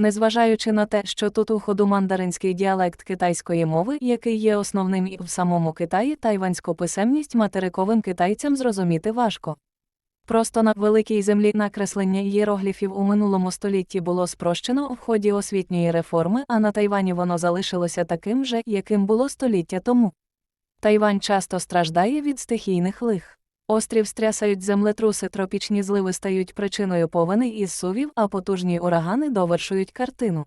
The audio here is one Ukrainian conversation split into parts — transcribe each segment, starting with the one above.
Незважаючи на те, що тут у ходу мандаринський діалект китайської мови, який є основним і в самому Китаї, тайванську писемність материковим китайцям зрозуміти важко. Просто на великій землі накреслення ієрогліфів у минулому столітті було спрощено в ході освітньої реформи, а на Тайвані воно залишилося таким же, яким було століття тому. Тайвань часто страждає від стихійних лих. Острів стрясають землетруси, тропічні зливи стають причиною повені із сувів, а потужні урагани довершують картину.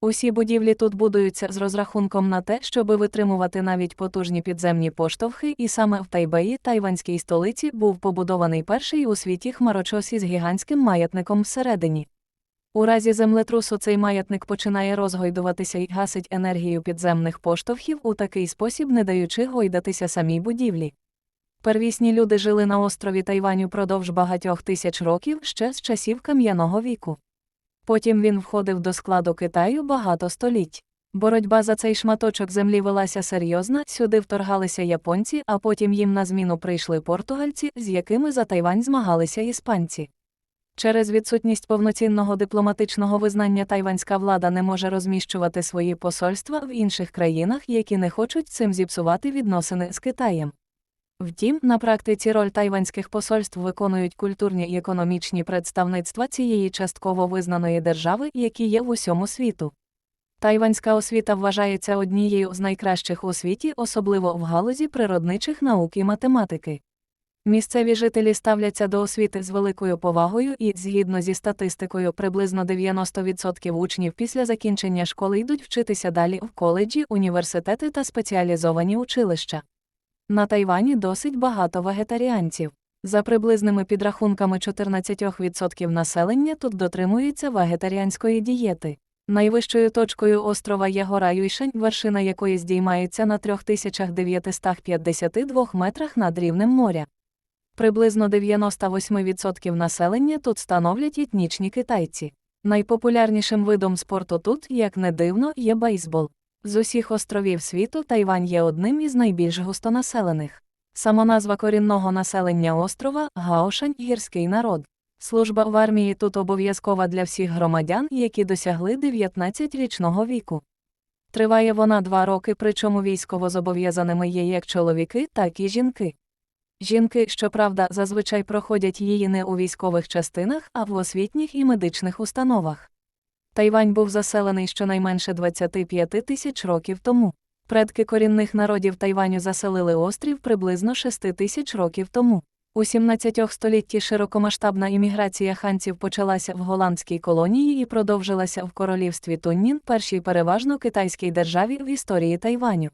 Усі будівлі тут будуються з розрахунком на те, щоби витримувати навіть потужні підземні поштовхи, і саме в Тайбеї, тайванській столиці, був побудований перший у світі хмарочос із гігантським маятником всередині. У разі землетрусу цей маятник починає розгойдуватися і гасить енергію підземних поштовхів у такий спосіб, не даючи гойдатися самій будівлі. Первісні люди жили на острові Тайвань продовж багатьох тисяч років ще з часів кам'яного віку. Потім він входив до складу Китаю багато століть. Боротьба за цей шматочок землі велася серйозна, сюди вторгалися японці, а потім їм на зміну прийшли португальці, з якими за Тайвань змагалися іспанці. Через відсутність повноцінного дипломатичного визнання тайванська влада не може розміщувати свої посольства в інших країнах, які не хочуть цим зіпсувати відносини з Китаєм. Втім, на практиці роль тайванських посольств виконують культурні і економічні представництва цієї частково визнаної держави, які є в усьому світу. Тайванська освіта вважається однією з найкращих у світі, особливо в галузі природничих наук і математики. Місцеві жителі ставляться до освіти з великою повагою і, згідно зі статистикою, приблизно 90% учнів після закінчення школи йдуть вчитися далі в коледжі, університети та спеціалізовані училища. На Тайвані досить багато вегетаріанців. За приблизними підрахунками 14% населення тут дотримується вегетаріанської дієти. Найвищою точкою острова є гора Юйшень, вершина якої здіймається на 3952 метрах над рівнем моря. Приблизно 98% населення тут становлять етнічні китайці. Найпопулярнішим видом спорту тут, як не дивно, є бейсбол. З усіх островів світу Тайвань є одним із найбільш густонаселених. Самоназва корінного населення острова Гаошань гірський народ. Служба в армії тут обов'язкова для всіх громадян, які досягли 19-річного віку. Триває вона два роки, причому військовозобов'язаними є як чоловіки, так і жінки. Жінки, щоправда, зазвичай проходять її не у військових частинах, а в освітніх і медичних установах. Тайвань був заселений щонайменше 25 тисяч років тому. Предки корінних народів Тайваню заселили острів приблизно 6 тисяч років тому. У 17 столітті широкомасштабна імміграція ханців почалася в голландській колонії і продовжилася в королівстві Туннін, першій переважно китайській державі в історії Тайваню.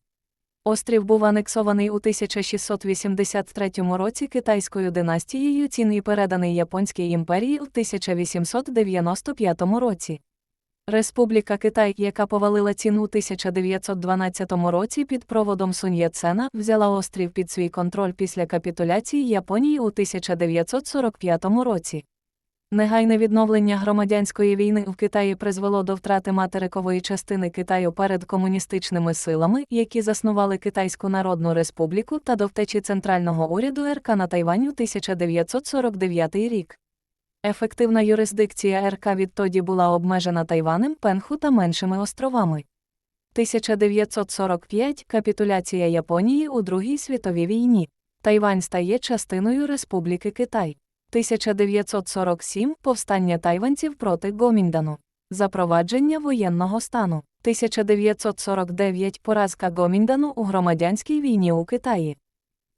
Острів був анексований у 1683 році китайською династією Цін і переданий Японській імперії у 1895 році. Республіка Китай, яка повалила ціну у 1912 році під проводом Сунь Яцена, взяла острів під свій контроль після капітуляції Японії у 1945 році. Негайне відновлення громадянської війни в Китаї призвело до втрати материкової частини Китаю перед комуністичними силами, які заснували Китайську Народну Республіку та до втечі центрального уряду РК на Тайвань у 1949 рік. Ефективна юрисдикція РК відтоді була обмежена Тайванем, Пенху та меншими островами. 1945 капітуляція Японії у Другій світовій війні. Тайвань стає частиною Республіки Китай. 1947 повстання тайванців проти Гоміндану. Запровадження воєнного стану. 1949 поразка Гоміндану у громадянській війні у Китаї.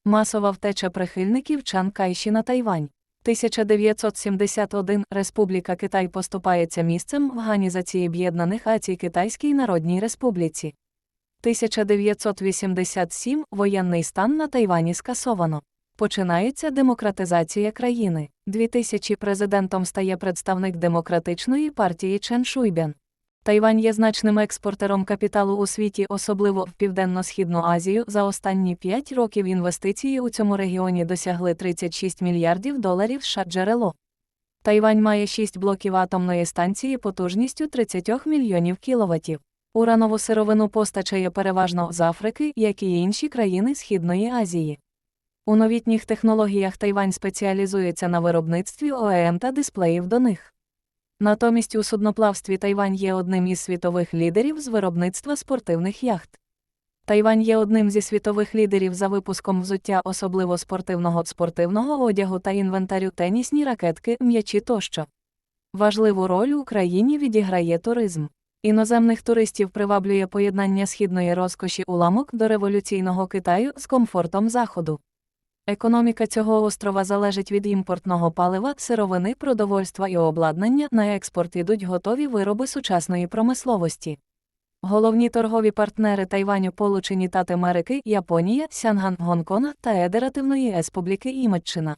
Масова втеча прихильників Чан Кайші на Тайвань. 1971 Республіка Китай поступається місцем в Ганізації Об'єднаних Ацій Китайській Народній Республіці. 1987 Воєнний стан на Тайвані скасовано. Починається демократизація країни. 2000 президентом стає представник демократичної партії Чен Шуйбян. Тайвань є значним експортером капіталу у світі, особливо в Південно-Східну Азію. За останні 5 років інвестиції у цьому регіоні досягли 36 мільярдів доларів США джерело. Тайвань має 6 блоків атомної станції потужністю 30 мільйонів кіловатів. Уранову сировину постачає переважно з Африки, як і інші країни Східної Азії. У новітніх технологіях Тайвань спеціалізується на виробництві ОЕМ та дисплеїв до них. Натомість у судноплавстві Тайвань є одним із світових лідерів з виробництва спортивних яхт. Тайвань є одним зі світових лідерів за випуском взуття особливо спортивного спортивного одягу та інвентарю тенісні ракетки, м'ячі тощо. Важливу роль у Україні відіграє туризм. Іноземних туристів приваблює поєднання східної розкоші уламок до революційного Китаю з комфортом Заходу. Економіка цього острова залежить від імпортного палива, сировини, продовольства і обладнання. На експорт ідуть готові вироби сучасної промисловості. Головні торгові партнери Тайваню Получені Тати Америки, Японія, Сянган, Гонконг та Едеративної Республіки Імеччина.